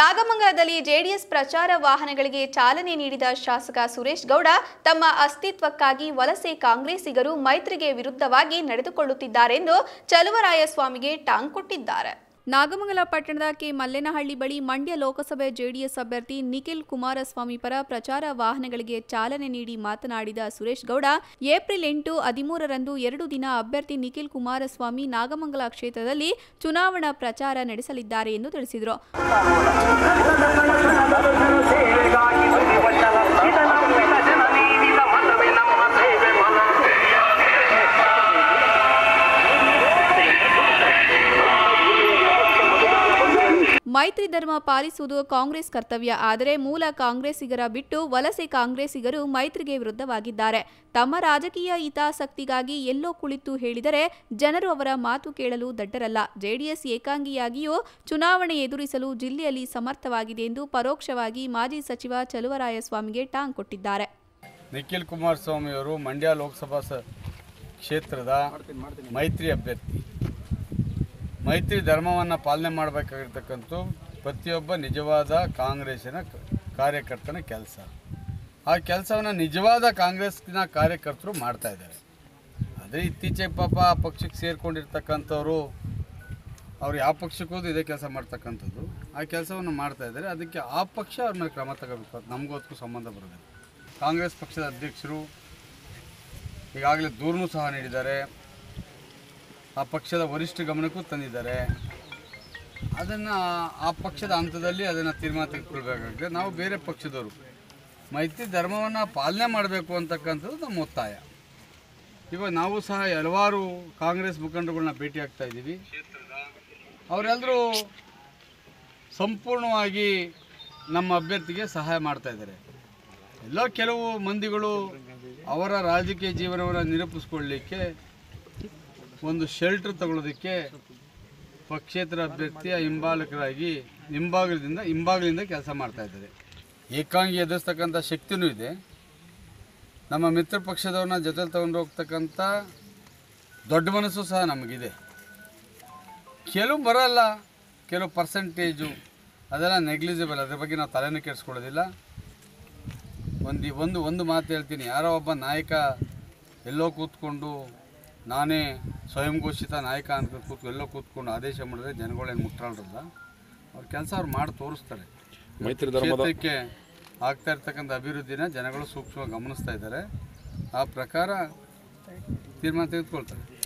ನಾಗಮಂಗಲದಲ್ಲಿ JDS ಪ್ರಚಾರ ವಾಹನಗಳಿಗೆ ಚಾಲನೆ ನೀಡಿದ ಶಾಸಕ ಸುರೇಶ್ ಗೌಡ ತಮ್ಮ ಅಸ್ತಿತ್ವಕ್ಕಾಗಿ ವಲಸೆ ಕಾಂಗ್ರೆಸ್ಸಿಗರು ಮೈತ್ರಿಗೆ ವಿರುದ್ಧವಾಗಿ ನಡೆದುಕೊಳ್ಳುತ್ತಿದ್ದಾರೆಂದು ಚಲುವರಾಯಸ್ವಾಮಿಗೆ ಟಾಂಗ್ ಕೊಟ್ಟಿದ್ದಾರೆ. ನಾಗಮಂಗಲ ಪಟ್ಟಣದ ಕೆ. ಮಲ್ಲೇನಹಳ್ಳಿ ಬಳಿ ಮಂಡ್ಯ ಲೋಕಸಭೆ ಜೆಡಿಎಸ್ ಅಭ್ಯರ್ಥಿ ನಿಖಿಲ್ ಕುಮಾರಸ್ವಾಮಿ ಪರ ಪ್ರಚಾರ ವಾಹನಗಳಿಗೆ ಚಾಲನೆ ನೀಡಿ ಮಾತನಾಡಿದ ಸುರೇಶ್ ಗೌಡ, ಏಪ್ರಿಲ್ ಎಂಟು ಹದಿಮೂರರಂದು ಎರಡು ದಿನ ಅಭ್ಯರ್ಥಿ ನಿಖಿಲ್ ಕುಮಾರಸ್ವಾಮಿ ನಾಗಮಂಗಲ ಕ್ಷೇತ್ರದಲ್ಲಿ ಚುನಾವಣಾ ಪ್ರಚಾರ ನಡೆಸಲಿದ್ದಾರೆ ಎಂದು ತಿಳಿಸಿದರು. ಮೈತ್ರಿ ಧರ್ಮ ಪಾಲಿಸುವುದು ಕಾಂಗ್ರೆಸ್ ಕರ್ತವ್ಯ. ಆದರೆ ಮೂಲ ಕಾಂಗ್ರೆಸ್ಸಿಗರ ಬಿಟ್ಟು ವಲಸೆ ಕಾಂಗ್ರೆಸ್ಸಿಗರು ಮೈತ್ರಿಗೆ ವಿರುದ್ಧವಾಗಿದ್ದಾರೆ. ತಮ್ಮ ರಾಜಕೀಯ ಹಿತಾಸಕ್ತಿಗಾಗಿ ಎಲ್ಲೋ ಕುಳಿತು ಹೇಳಿದರೆ ಜನರು ಅವರ ಮಾತು ಕೇಳಲು ದಡ್ಡರಲ್ಲ ಜೆಡಿಎಸ್ ಏಕಾಂಗಿಯಾಗಿಯೂ ಚುನಾವಣೆ ಎದುರಿಸಲು ಜಿಲ್ಲೆಯಲ್ಲಿ ಸಮರ್ಥವಾಗಿದೆ ಎಂದು ಪರೋಕ್ಷವಾಗಿ ಮಾಜಿ ಸಚಿವ ಚಲುವರಾಯಸ್ವಾಮಿಗೆ ಟಾಂಗ್ ಕೊಟ್ಟಿದ್ದಾರೆ. ನಿಖಿಲ್ ಕುಮಾರಸ್ವಾಮಿಯವರು ಮಂಡ್ಯ ಲೋಕಸಭಾ ಕ್ಷೇತ್ರದ ಮೈತ್ರಿ ಅಭ್ಯರ್ಥಿ. ಮೈತ್ರಿ ಧರ್ಮವನ್ನು ಪಾಲನೆ ಮಾಡಬೇಕಾಗಿರ್ತಕ್ಕಂಥ ಪ್ರತಿಯೊಬ್ಬ ನಿಜವಾದ ಕಾಂಗ್ರೆಸ್ಸಿನ ಕಾರ್ಯಕರ್ತನ ಕೆಲಸ. ಆ ಕೆಲಸವನ್ನು ನಿಜವಾದ ಕಾಂಗ್ರೆಸ್ನ ಕಾರ್ಯಕರ್ತರು ಮಾಡ್ತಾ ಇದ್ದಾರೆ. ಆದರೆ ಇತ್ತೀಚೆಗೆ ಪಾಪ ಆ ಪಕ್ಷಕ್ಕೆ ಸೇರಿಕೊಂಡಿರ್ತಕ್ಕಂಥವ್ರು, ಅವ್ರು ಯಾವ ಪಕ್ಷಕ್ಕೂ ಇದೇ ಕೆಲಸ ಮಾಡ್ತಕ್ಕಂಥದ್ದು. ಆ ಕೆಲಸವನ್ನು ಮಾಡ್ತಾ ಇದ್ದಾರೆ. ಅದಕ್ಕೆ ಆ ಪಕ್ಷ ಅವ್ರ ಮೇಲೆ ಕ್ರಮ ತಗೋಬೇಕು ಅದು ನಮಗೂ ಸಂಬಂಧ ಬರೋದಿಲ್ಲ. ಕಾಂಗ್ರೆಸ್ ಪಕ್ಷದ ಅಧ್ಯಕ್ಷರು ಈಗಾಗಲೇ ದೂರನೂ ಸಹ ನೀಡಿದ್ದಾರೆ. ಆ ಪಕ್ಷದ ವರಿಷ್ಠ ಗಮನಕ್ಕೂ ತಂದಿದ್ದಾರೆ. ಅದನ್ನು ಆ ಪಕ್ಷದ ಹಂತದಲ್ಲಿ ಅದನ್ನು ತೀರ್ಮಾನ ತೆಗೆದುಕೊಳ್ಬೇಕಾಗುತ್ತೆ ನಾವು ಬೇರೆ ಪಕ್ಷದವರು. ಮೈತ್ರಿ ಧರ್ಮವನ್ನು ಪಾಲನೆ ಮಾಡಬೇಕು ಅಂತಕ್ಕಂಥದ್ದು ನಮ್ಮ ಒತ್ತಾಯ. ಇವಾಗ ನಾವು ಸಹ ಹಲವಾರು ಕಾಂಗ್ರೆಸ್ ಮುಖಂಡರುಗಳನ್ನ ಭೇಟಿ ಆಗ್ತಾ ಇದ್ದೀವಿ. ಅವರೆಲ್ಲರೂ ಸಂಪೂರ್ಣವಾಗಿ ನಮ್ಮ ಅಭ್ಯರ್ಥಿಗೆ ಸಹಾಯ ಮಾಡ್ತಾ ಇದ್ದಾರೆ. ಎಲ್ಲೋ ಕೆಲವು ಮಂದಿಗಳು ಅವರ ರಾಜಕೀಯ ಜೀವನವನ್ನು ನಿರೂಪಿಸ್ಕೊಳ್ಳಿಕ್ಕೆ ಒಂದು ಶೆಲ್ಟರ್ ತಗೊಳ್ಳೋದಕ್ಕೆ ಪಕ್ಷೇತರ ಅಭ್ಯರ್ಥಿಯ ಹಿಂಬಾಲಕರಾಗಿ ಹಿಂಬಾಗಲಿಂದ ಹಿಂಬಾಗಲಿಂದ ಕೆಲಸ ಮಾಡ್ತಾ ಇದ್ದಾರೆ. ಏಕಾಂಗಿ ಎದುರಿಸ್ತಕ್ಕಂಥ ಶಕ್ತಿನೂ ಇದೆ. ನಮ್ಮ ಮಿತ್ರ ಪಕ್ಷದವ್ರನ್ನ ಜೊತೆಲಿ ತಗೊಂಡು ಹೋಗ್ತಕ್ಕಂಥ ದೊಡ್ಡ ಮನಸ್ಸು ಸಹ ನಮಗಿದೆ. ಕೆಲವು ಬರಲ್ಲ ಕೆಲವು ಪರ್ಸೆಂಟೇಜು ಅದೆಲ್ಲ ನೆಗ್ಲಿಜಿಬಲ್ ಅದ್ರ ಬಗ್ಗೆ ನಾವು ತಲೆನೇ ಕೆಡಿಸ್ಕೊಳ್ಳೋದಿಲ್ಲ. ಒಂದು ಒಂದು ಒಂದು ಮಾತು ಹೇಳ್ತೀನಿ. ಯಾರೋ ಒಬ್ಬ ನಾಯಕ ಎಲ್ಲೋ ಕೂತ್ಕೊಂಡು ನಾನೇ ಸ್ವಯಂ ಘೋಷಿತ ನಾಯಕ ಅಂತ ಕೂತ್ಕೊ ಎಲ್ಲೋ ಕೂತ್ಕೊಂಡು ಆದೇಶ ಮಾಡಿದ್ರೆ ಜನಗಳೇನು ಮುಟ್ಟಾಳ್ರಲ್ಲ? ಅವ್ರ ಕೆಲಸ ಅವ್ರು ಮಾಡಿ ತೋರಿಸ್ತಾರೆ. ಮೈತ್ರಿ ಧರ್ಮಕ್ಕೆ ಆಗ್ತಾ ಇರ್ತಕ್ಕಂಥ ಅಭಿವೃದ್ಧಿನ ಜನಗಳು ಸೂಕ್ಷ್ಮವಾಗಿ ಗಮನಿಸ್ತಾ ಇದ್ದಾರೆ. ಆ ಪ್ರಕಾರ ತೀರ್ಮಾನ ತೆಗೆದುಕೊಳ್ತಾರೆ.